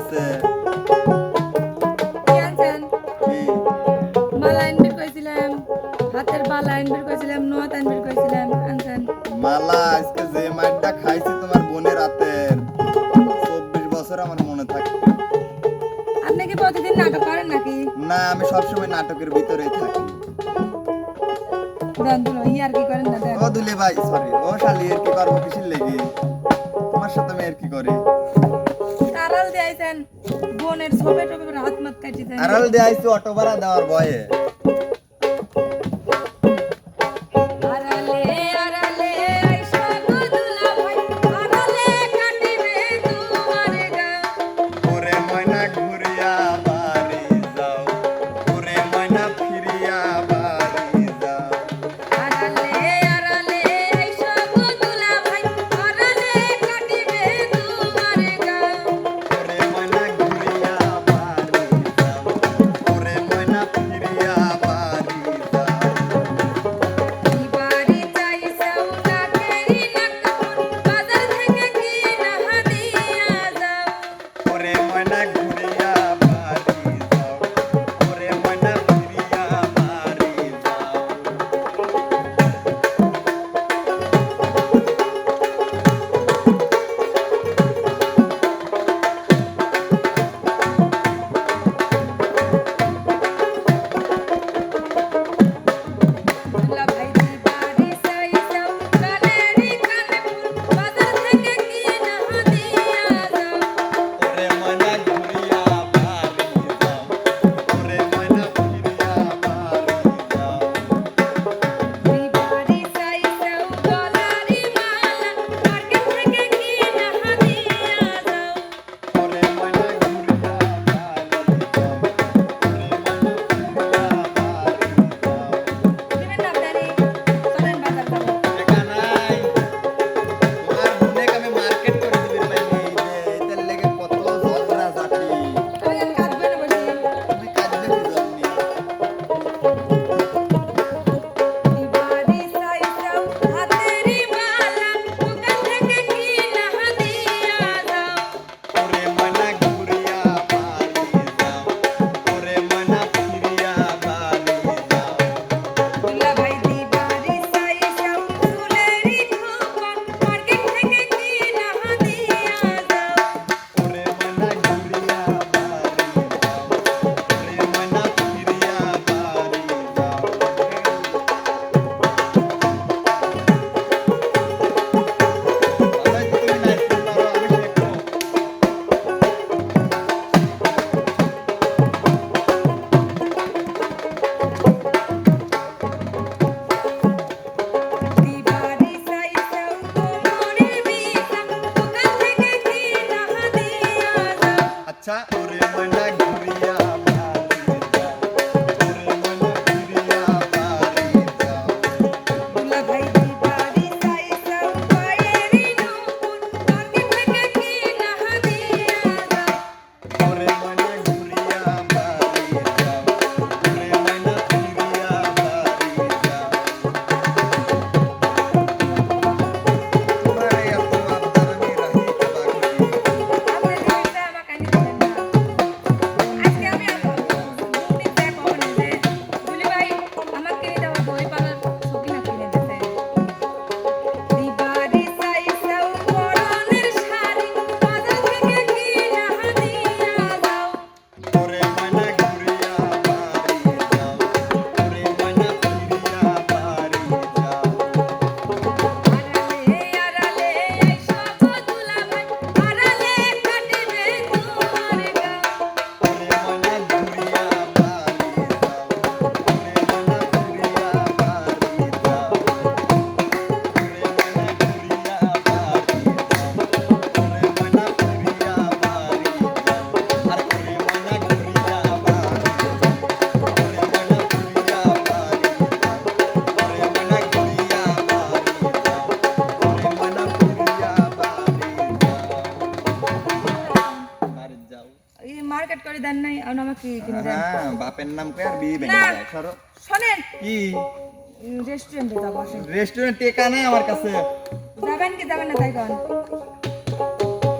আছে আমি সব নাটকের ভিতরে থাকি। কি করেন ও দুলে ভাই সরি ও শালি কি করব কিসের লেগে। তোমার সাথে আমি এর কি করে? আড়াল দিয়ে আইছেন, বোনের সবে টবে হাত মাত কাটিছেন। আড়াল দিয়ে আইছি অটো ভাড়া দেওয়ার ভয়ে। Sa ore manag দেন নাই আমাকে কিনে দেন? হ্যাঁ, বাপের নাম কই আর বিয়ে ভেঙে সরো শুনেন। কি? রেস্টুরেন্টে যাব নাই আমার কাছে। যাবেন কি যাবেন না তাই কোন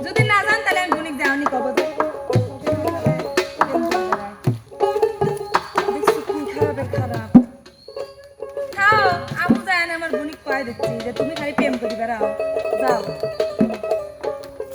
যদি না তাহলে আমি বুনিক যাওনি কব খারাপ। খাও আমার বুনিক যে তুমি খালি